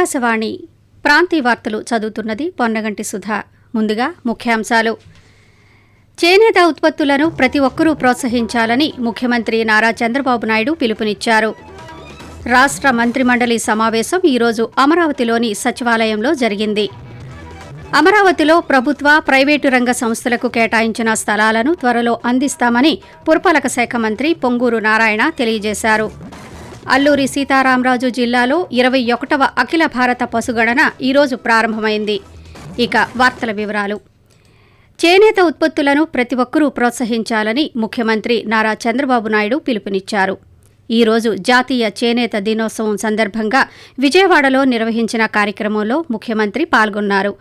ఆకాశవాణి ప్రాంతీయ వార్తలు చదువుతున్నది పొన్నగంటి సుధా. ముందుగా ముఖ్యాంశాలు. చేనేత ఉత్పత్తులను ప్రతి ఒక్కరూ ప్రోత్సహించాలని ముఖ్యమంత్రి నారా చంద్రబాబు నాయుడు పిలుపునిచ్చారు. రాష్ట్ర మంత్రిమండలి సమావేశం ఈరోజు అమరావతిలోని సచివాలయంలో జరిగింది. అమరావతిలో ప్రభుత్వ ప్రైవేటు రంగ సంస్థలకు కేటాయించిన స్థలాలను త్వరలో అందిస్తామని పురపాలక శాఖ మంత్రి పొంగూరు నారాయణ తెలియజేశారు. అల్లూరి సీతారామరాజు జిల్లాలో ఇరవై ఒకటవ అఖిల భారత పశుగణన ఈరోజు ప్రారంభమైంది. ఇక వార్తల వివరాలు. చేనేత ఉత్పత్తులను ప్రతి ఒక్కరూ ప్రోత్సహించాలని ముఖ్యమంత్రి నారా చంద్రబాబు నాయుడు పిలుపునిచ్చారు. ఈరోజు జాతీయ చేనేత దినోత్సవం సందర్భంగా విజయవాడలో నిర్వహించిన కార్యక్రమంలో ముఖ్యమంత్రి పాల్గొన్నారు.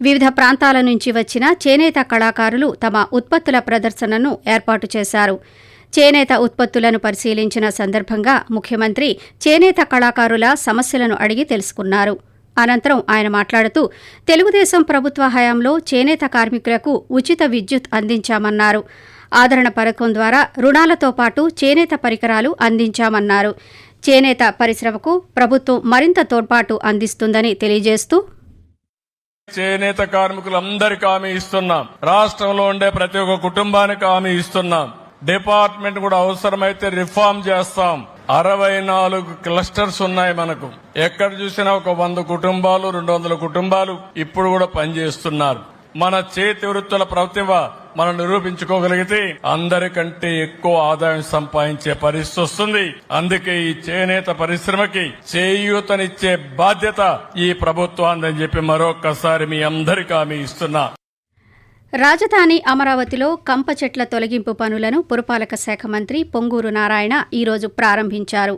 వివిధ ప్రాంతాల నుంచి వచ్చిన చేనేత కళాకారులు తమ ఉత్పత్తుల ప్రదర్శనను ఏర్పాటు చేశారు. చేనేత ఉత్పత్తులను పరిశీలించిన సందర్భంగా ముఖ్యమంత్రి చేనేత కళాకారుల సమస్యలను అడిగి తెలుసుకున్నారు. అనంతరం ఆయన మాట్లాడుతూ తెలుగుదేశం ప్రభుత్వ హయాంలో చేనేత కార్మికులకు ఉచిత విద్యుత్ అందించామన్నారు. ఆదరణ పథకం ద్వారా రుణాలతో పాటు చేనేత పరికరాలు అందించామన్నారు. చేనేత పరిశ్రమకు ప్రభుత్వం మరింత తోడ్పాటు అందిస్తుందని తెలియజేస్తూ చేనేత కార్మికులందరికీ హామీ ఇస్తున్నాం. రాష్ట్రంలో ఉండే ప్రతి ఒక్క కుటుంబానికి హామీ ఇస్తున్నాం. డిపార్ట్మెంట్ కూడా అవసరమైతే రిఫార్మ్ చేస్తాం. అరవై నాలుగు క్లస్టర్స్ ఉన్నాయి మనకు. ఎక్కడ చూసినా ఒక వంద కుటుంబాలు రెండు వందల కుటుంబాలు ఇప్పుడు కూడా పనిచేస్తున్నారు. మన చేతి వృత్తుల ప్రతిభ మనం నిరూపించుకోగలిగితే అందరికంటే ఎక్కువ ఆదాయం సంపాదించే పరిస్థితి వస్తుంది. అందుకే ఈ చేనేత పరిశ్రమకి చేయూతనిచ్చే బాధ్యత ఈ ప్రభుత్వాన్ని చెప్పి మరొక్కసారి మీ అందరికీ హామీ ఇస్తున్నా. రాజధాని అమరావతిలో కంప చెట్ల తొలగింపు పనులను పురపాలక శాఖ మంత్రి పొంగూరు నారాయణ ఈరోజు ప్రారంభించారు.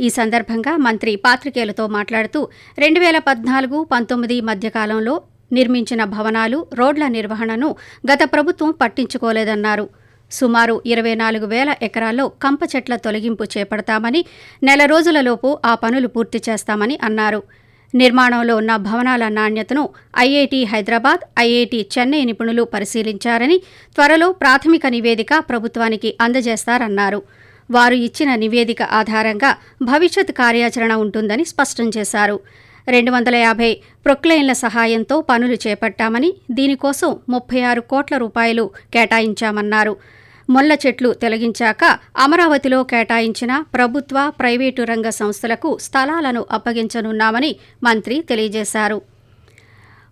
ఈ సందర్భంగా మంత్రి పాత్రికేయులతో మాట్లాడుతూ రెండు వేల పద్నాలుగు పంతొమ్మిది మధ్యకాలంలో నిర్మించిన భవనాలు రోడ్ల నిర్వహణను గత ప్రభుత్వం పట్టించుకోలేదన్నారు. సుమారు ఇరవై నాలుగు వేల ఎకరాల్లో కంప చెట్ల తొలగింపు చేపడతామని నెల రోజులలోపు ఆ పనులు పూర్తి చేస్తామని అన్నారు. నిర్మాణంలో ఉన్న భవనాల నాణ్యతను ఐఐటి హైదరాబాద్ ఐఐటి చెన్నై నిపుణులు పరిశీలించారని త్వరలో ప్రాథమిక నివేదిక ప్రభుత్వానికి అందజేస్తారన్నారు. వారు ఇచ్చిన నివేదిక ఆధారంగా భవిష్యత్ కార్యాచరణ ఉంటుందని స్పష్టం చేశారు. రెండు వందల యాభై ప్రొక్లైన్ల సహాయంతో పనులు చేపట్టామని దీనికోసం ముప్పై ఆరు కోట్ల రూపాయలు కేటాయించామన్నారు. మొల్ల చెట్లు తొలగించాక అమరావతిలో కేటాయించిన ప్రభుత్వ ప్రైవేటు రంగ సంస్థలకు స్థలాలను అప్పగించనున్నామని మంత్రి తెలియజేశారు.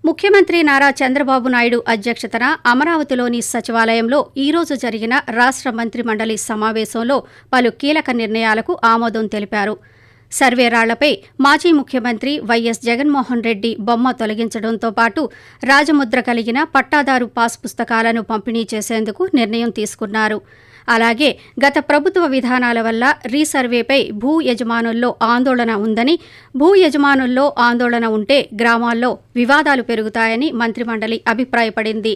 ముఖ్యమంత్రి నారా చంద్రబాబు నాయుడు అధ్యక్షతన అమరావతిలోని సచివాలయంలో ఈరోజు జరిగిన రాష్ట్ర మంత్రిమండలి సమావేశంలో పలు కీలక నిర్ణయాలకు ఆమోదం తెలిపారు. సర్వే రాళ్ళపై మాజీ ముఖ్యమంత్రి వైఎస్ జగన్మోహన్ రెడ్డి బొమ్మ తొలగించడంతో పాటు రాజముద్ర కలిగిన పట్టాదారు పాస్ పుస్తకాలను పంపిణీ చేసేందుకు నిర్ణయం తీసుకున్నారు. అలాగే గత ప్రభుత్వ విధానాల వల్ల రీసర్వేపై భూ యజమానుల్లో ఆందోళన ఉందని భూ యజమానుల్లో ఆందోళన ఉంటే గ్రామాల్లో వివాదాలు పెరుగుతాయని మంత్రిమండలి అభిప్రాయపడింది.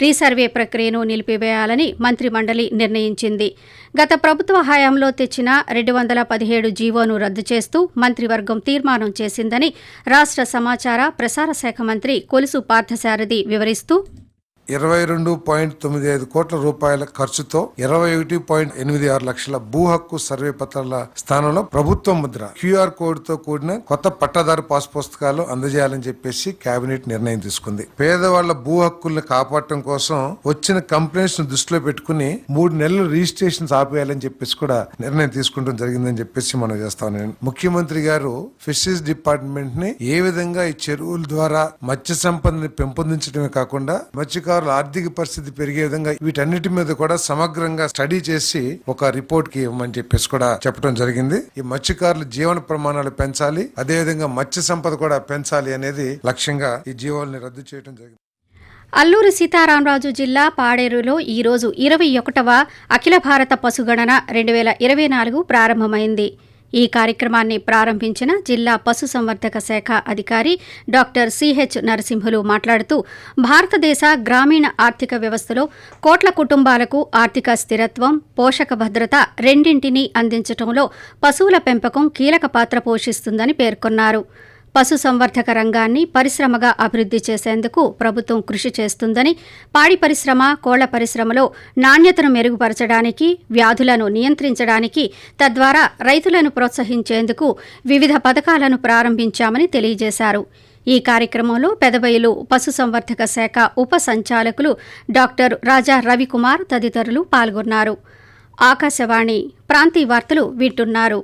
రీసర్వే ప్రక్రియను నిలిపివేయాలని మంత్రిమండలి నిర్ణయించింది. గత ప్రభుత్వ హయాంలో తెచ్చిన రెండు వందల పదిహేడు జీవోను రద్దు చేస్తూ మంత్రివర్గం తీర్మానం చేసిందని రాష్ట్ర సమాచార ప్రసార శాఖ మంత్రి కొలుసు పార్థసారథి వివరిస్తూ ఇరవై రెండు పాయింట్ తొమ్మిది ఐదు కోట్ల రూపాయల ఖర్చుతో ఇరవై ఒకటి పాయింట్ ఎనిమిది ఆరు లక్షల భూ హక్కు సర్వే పత్రాల స్థానంలో ప్రభుత్వ ముద్ర క్యూఆర్ కోడ్తో కూడిన కొత్త పట్టాదారు పాస్ పుస్తకాలు అందజేయాలని చెప్పేసి కేబినెట్ నిర్ణయం తీసుకుంది. పేదవాళ్ళ భూ హక్కుల్ని కాపాడటం కోసం వచ్చిన కంప్లైంట్స్ను దృష్టిలో పెట్టుకుని మూడు నెలలు రిజిస్ట్రేషన్స్ ఆపేయాలని చెప్పేసి కూడా నిర్ణయం తీసుకుంటం జరిగిందని చెప్పేసి మనం చేస్తాను నేను ముఖ్యమంత్రి గారు ఫిషరీస్ డిపార్ట్మెంట్ని ఏ విధంగా ఈ చెరువుల ద్వారా మత్స్య సంపదని పెంపొందించడమే కాకుండా మత్స్యకారుల ఆర్థిక పరిస్థితి పెరిగే విధంగా వీటన్నిటి మీద కూడా సమగ్రంగా స్టడీ చేసి ఒక రిపోర్ట్కి ఇవ్వమని చెప్పేసి కూడా చెప్పడం జరిగింది. ఈ మత్స్యకారుల జీవన ప్రమాణాలు పెంచాలి అదే విధంగా మత్స్య సంపద కూడా పెంచాలి అనేది లక్ష్యంగా ఈ జీవాలని రద్దు చేయడం జరిగింది. అల్లూరి సీతారామరాజు జిల్లా పాడేరులో ఈరోజు ఇరవై ఒకటవ అఖిల భారత పశుగణన రెండు వేల ఇరవై నాలుగు ప్రారంభమైంది. ఈ కార్యక్రమాన్ని ప్రారంభించిన జిల్లా పశుసంవర్ధక శాఖ అధికారి డాక్టర్ సిహెచ్ నరసింహులు మాట్లాడుతూ భారతదేశ గ్రామీణ ఆర్థిక వ్యవస్థలో కోట్ల కుటుంబాలకు ఆర్థిక స్థిరత్వం పోషక భద్రత రెండింటినీ అందించడంలో పశువుల పెంపకం కీలక పాత్ర పోషిస్తుందని పేర్కొన్నారు. పశుసంవర్ధక రంగాన్ని పరిశ్రమగా అభివృద్ధి చేసేందుకు ప్రభుత్వం కృషి చేస్తుందని పాడి పరిశ్రమ కోళ్ళ పరిశ్రమలో నాణ్యతను మెరుగుపరచడానికి వ్యాధులను నియంత్రించడానికి తద్వారా రైతులను ప్రోత్సహించేందుకు వివిధ పథకాలను ప్రారంభించామని తెలియజేశారు. ఈ కార్యక్రమంలో పెదబయలు పశుసంవర్ధక శాఖ ఉప సంచాలకులు డాక్టర్ రాజా రవికుమార్ తదితరులు పాల్గొన్నారు. ఆకాశవాణి ప్రాంతీయ వార్తలు వింటున్నారు.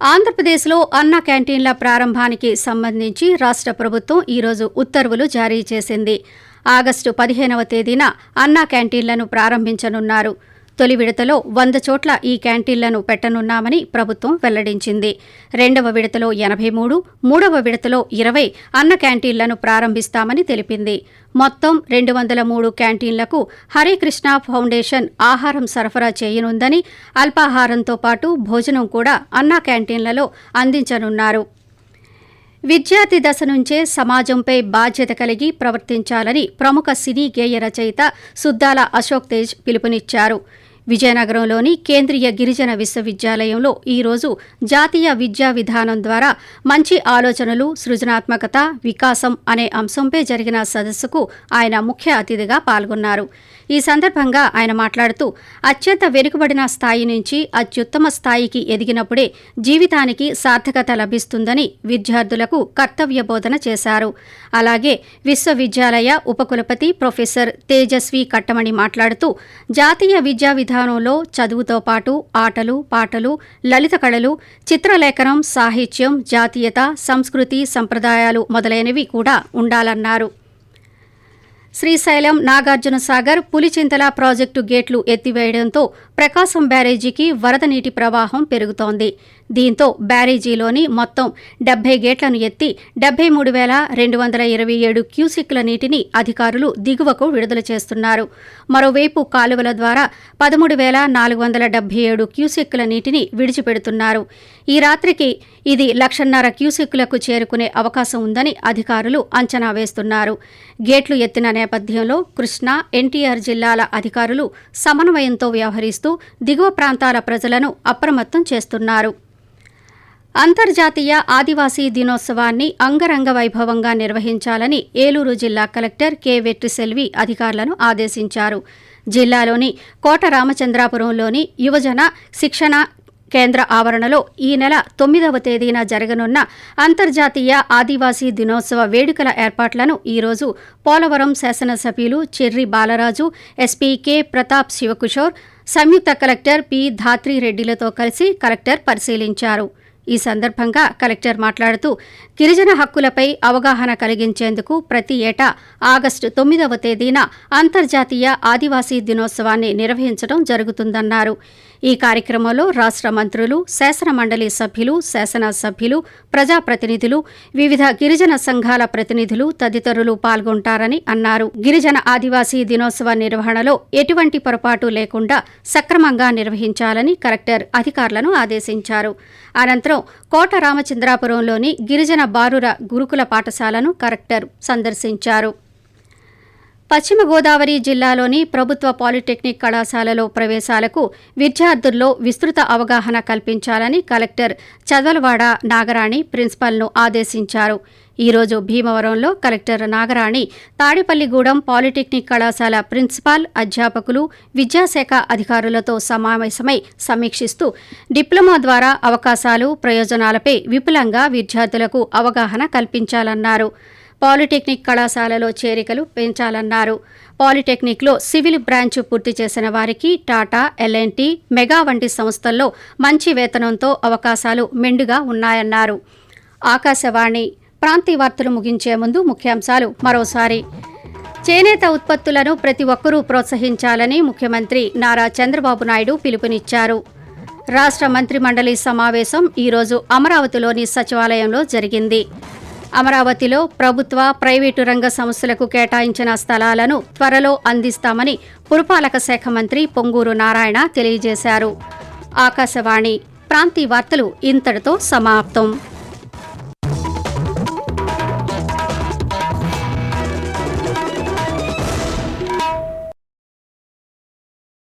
ఆంధ్రప్రదేశ్లో అన్న క్యాంటీన్ల ప్రారంభానికి సంబంధించి రాష్ట్ర ప్రభుత్వం ఈరోజు ఉత్తర్వులు జారీ చేసింది. ఆగస్టు పదిహేనవ తేదీన అన్నా క్యాంటీన్లను ప్రారంభించనున్నారు. తొలి విడతలో వంద చోట్ల ఈ క్యాంటీన్లను పెట్టనున్నామని ప్రభుత్వం వెల్లడించింది. రెండవ విడతలో ఎనభై మూడు మూడవ విడతలో ఇరవై అన్న క్యాంటీన్లను ప్రారంభిస్తామని తెలిపింది. మొత్తం రెండు వందల మూడు క్యాంటీన్లకు హరికృష్ణ ఫౌండేషన్ ఆహారం సరఫరా చేయనుందని అల్పాహారంతో పాటు భోజనం కూడా అన్నా క్యాంటీన్లలో అందించనున్నారు. విద్యార్థి దశ నుంచే సమాజంపై బాధ్యత కలిగి ప్రవర్తించాలని ప్రముఖ సినీ గేయ రచయిత సుద్దాల అశోక్ తేజ్ పిలుపునిచ్చారు. విజయనగరంలోని కేంద్రీయ గిరిజన విశ్వవిద్యాలయంలో ఈరోజు జాతీయ విద్యా విధానం ద్వారా మంచి ఆలోచనలు సృజనాత్మకత వికాసం అనే అంశంపై జరిగిన సదస్సుకు ఆయన ముఖ్య అతిథిగా పాల్గొన్నారు. ఈ సందర్భంగా ఆయన మాట్లాడుతూ అత్యంత వెనుకబడిన స్థాయి నుంచి అత్యుత్తమ స్థాయికి ఎదిగినప్పుడే జీవితానికి సార్థకత లభిస్తుందని విద్యార్థులకు కర్తవ్య బోధన చేశారు. అలాగే విశ్వవిద్యాలయ ఉపకులపతి ప్రొఫెసర్ తేజస్వి కట్టమణి మాట్లాడుతూ జాతీయ విద్యా విధానం విధానంలో చదువుతో పాటు ఆటలు పాటలు లలిత కళలు చిత్రలేఖనం సాహిత్యం జాతీయత సంస్కృతి సంప్రదాయాలు మొదలైనవి కూడా ఉండాలన్నారు. శ్రీశైలం నాగార్జున సాగర్ పులిచింతల ప్రాజెక్టు గేట్లు ఎత్తివేయడంతో ప్రకాశం బ్యారేజీకి వరద నీటి ప్రవాహం పెరుగుతోంది. దీంతో బ్యారేజీలోని మొత్తం డెబ్బై గేట్లను ఎత్తి డెబ్బై మూడు వేల రెండు వందల ఇరవై ఏడు క్యూసిక్ల నీటిని అధికారులు దిగువకు విడుదల చేస్తున్నారు. మరోవైపు కాలువల ద్వారా పదమూడు వేల నాలుగు వందల డెబ్బై ఏడు క్యూసెక్కుల నీటిని విడిచిపెడుతున్నారు. ఈ రాత్రికి ఇది లక్షన్నర క్యూసెక్కులకు చేరుకునే అవకాశం ఉందని అధికారులు అంచనా వేస్తున్నారు. గేట్లు ఎత్తిన నేపథ్యంలో కృష్ణా ఎన్టీఆర్ జిల్లాల అధికారులు సమన్వయంతో వ్యవహరిస్తూ దిగువ ప్రాంతాల ప్రజలను అప్రమత్తం చేస్తున్నారు. అంతర్జాతీయ ఆదివాసీ దినోత్సవాన్ని అంగరంగ వైభవంగా నిర్వహించాలని ఏలూరు జిల్లా కలెక్టర్ కె. వెట్రిసెల్వి అధికారులను ఆదేశించారు. జిల్లాలోని కోట రామచంద్రాపురంలోని యువజన శిక్షణ కేంద్ర ఆవరణలో ఈ నెల తొమ్మిదవ తేదీన జరగనున్న అంతర్జాతీయ ఆదివాసీ దినోత్సవ వేడుకల ఏర్పాట్లను ఈరోజు పోలవరం శాసనసభ్యులు చెర్రి బాలరాజు ఎస్పీ కె. ప్రతాప్ శివకిషోర్ సంయుక్త కలెక్టర్ పి. ధాత్రిరెడ్డిలతో కలిసి కలెక్టర్ పరిశీలించారు. ఈ సందర్భంగా కలెక్టర్ మాట్లాడుతూ గిరిజన హక్కులపై అవగాహన కలిగించేందుకు ప్రతి ఏటా ఆగస్టు తొమ్మిదవ తేదీన అంతర్జాతీయ ఆదివాసీ దినోత్సవాన్ని నిర్వహించడం జరుగుతుందన్నారు. ఈ కార్యక్రమంలో రాష్ట్ర మంత్రులు శాసన మండలి సభ్యులు శాసన సభ్యులు ప్రజాప్రతినిధులు వివిధ గిరిజన సంఘాల ప్రతినిధులు తదితరులు పాల్గొంటారని అన్నారు. గిరిజన ఆదివాసీ దినోత్సవ నిర్వహణలో ఎటువంటి పొరపాటు లేకుండా సక్రమంగా నిర్వహించాలని కలెక్టర్ అధికారులను ఆదేశించారు. అనంతరం కోట రామచంద్రాపురంలోని గిరిజన బారుర గురుకుల పాఠశాలను కలెక్టర్ సందర్శించారు. పశ్చిమ గోదావరి జిల్లాలోని ప్రభుత్వ పాలిటెక్నిక్ కళాశాలలో ప్రవేశాలకు విద్యార్థుల్లో విస్తృత అవగాహన కల్పించాలని కలెక్టర్ చదవలవాడ నాగరాణి ప్రిన్సిపల్ను ఆదేశించారు. ఈరోజు భీమవరంలో కలెక్టర్ నాగరాణి తాడేపల్లిగూడెం పాలిటెక్నిక్ కళాశాల ప్రిన్సిపాల్ అధ్యాపకులు విద్యాశాఖ అధికారులతో సమావేశమై సమీక్షిస్తూ డిప్లొమా ద్వారా అవకాశాలు ప్రయోజనాలపై విపులంగా విద్యార్థులకు అవగాహన కల్పించాలన్నారు. పాలిటెక్నిక్ కళాశాలలో చేరికలు పెంచాలన్నారు. పాలిటెక్నిక్లో సివిల్ బ్రాంచ్ పూర్తి చేసిన వారికి టాటా ఎల్ఎన్టీ మెగా వంటి సంస్థల్లో మంచి వేతనంతో అవకాశాలు మెండుగా ఉన్నాయన్నారు. ఆకాశవాణి ప్రాంతీయ వార్తలు ముగించే ముందు ముఖ్యాంశాలు మరోసారి. చేనేత ఉత్పత్తులను ప్రతి ఒక్కరూ ప్రోత్సహించాలని ముఖ్యమంత్రి నారా చంద్రబాబు నాయుడు పిలుపునిచ్చారు. రాష్ట్ర మంత్రి మండలి సమావేశం ఈరోజు అమరావతిలోని సచివాలయంలో జరిగింది. అమరావతిలో ప్రభుత్వ ప్రైవేటు రంగ సంస్థలకు కేటాయించిన స్థలాలను త్వరలో అందిస్తామని పురపాలక శాఖ మంత్రి పొంగూరు నారాయణ తెలియజేశారు. ఆకాశవాణి ప్రాంతీయ వార్తలు ఇంతటితో సమాప్తం.